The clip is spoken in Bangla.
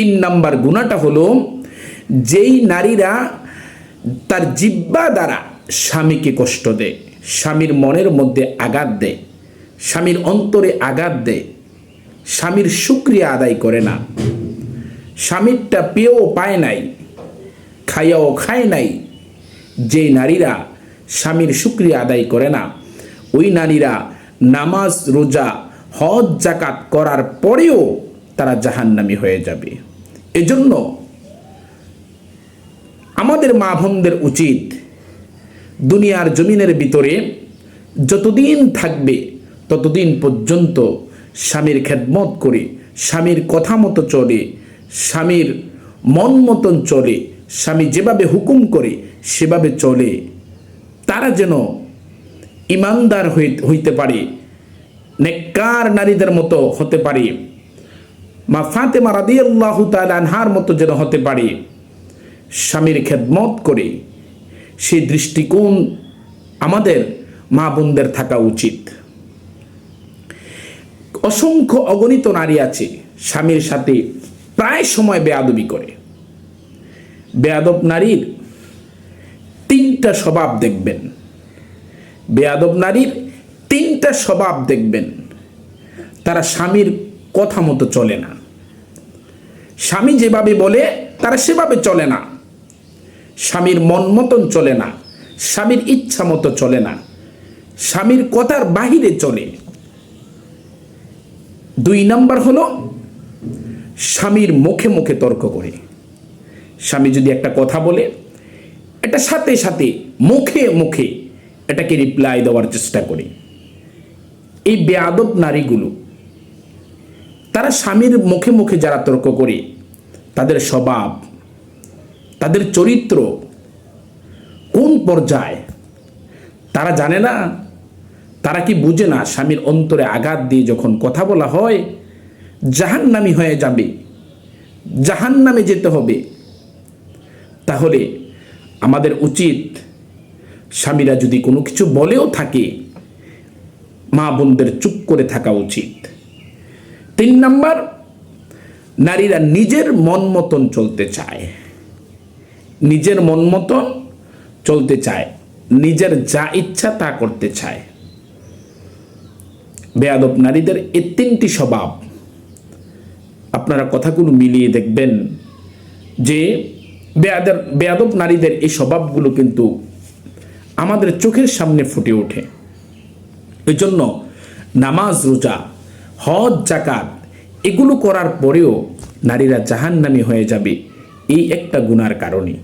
তিন নাম্বার গুণাটা হলো, যেই নারীরা তার জিব্বা দ্বারা স্বামীকে কষ্ট দেয়, স্বামীর মনের মধ্যে আঘাত দেয়, স্বামীর অন্তরে আঘাত দেয়, স্বামীর সুক্রিয়া আদায় করে না, স্বামীরটা পেয়েও পায় নাই, খাইয়াও খায় নাই যে নারীরা স্বামীর সুক্রিয়া আদায় করে না, ওই নারীরা নামাজ, রোজা, হজ, জাকাত করার পরেও তারা জাহান্নামি হয়ে যাবে। এজন্য আমাদের মা বোনদের উচিত দুনিয়ার জমিনের ভিতরে যতদিন থাকবে ততদিন পর্যন্ত স্বামীর খেদমত করে, স্বামীর কথা মতো চলে, স্বামীর মন মতন চলে, স্বামী যেভাবে হুকুম করে সেভাবে চলে। তারা যেন ইমানদার হই- হইতে পারে, নেককার নারীদের মতো হতে পারে। মা ফাতেমা রাদিয়াল্লাহু তাআলা আনহার মতো যেন হতে পারে, স্বামীর খেদমত করে সেই দৃষ্টিকোণ আমাদের মা বোনদের থাকা উচিত। অসংখ্য অগণিত নারী আছে স্বামীর সাথে প্রায় সময় বেয়াদবি করে। বেয়াদব নারীর তিনটা স্বভাব দেখবেন। বেয়াদব নারীর তিনটা স্বভাব দেখবেন। তারা স্বামীর কথা মতো চলে না। স্বামী যেভাবে বলে, তারা সেভাবে চলে না। স্বামীর মন মতন চলে না। স্বামীর ইচ্ছা মতো চলে না। স্বামীর কথার বাহিরে চলে। দুই নাম্বার হলো, স্বামীর মুখে মুখে তর্ক করে। স্বামী যদি একটা কথা বলে, এটা সাথে সাথে, মুখে মুখে এটাকে রিপ্লাই দেওয়ার চেষ্টা করে। এই বেয়াদব নারীগুলো তারা স্বামীর মুখে মুখে যারা তর্ক করে, তাদের স্বভাব, তাদের চরিত্র কোন পর্যায়ে, তারা জানে না, তারা কি বুঝে না স্বামীর অন্তরে আঘাত দিয়ে যখন কথা বলা হয়, জাহান্নামি হয়ে যাবে, জাহান্নামে যেতে হবে। তাহলে আমাদের উচিত স্বামীরা যদি কোনো কিছু বলেও থাকে, মা বোনদের চুপ করে থাকা উচিত। তিন নাম্বার, নারীরা নিজের মন মতন চলতে চায়। নিজের মন মতন চলতে চায়। নিজের যা ইচ্ছা তা করতে চায়। বেয়াদব নারীদের এই তিনটি স্বভাব। আপনারা কথাগুলো মিলিয়ে দেখবেন যে বেয়াদের, বেয়াদব নারীদের এই স্বভাবগুলো কিন্তু আমাদের চোখের সামনে ফুটে ওঠে। এই জন্য নামাজ, রোজা হজ জাকাত এগুলো করার পরেও নারীরা জাহান্নামী হয়ে যাবে। এই একটা গুনার কারণে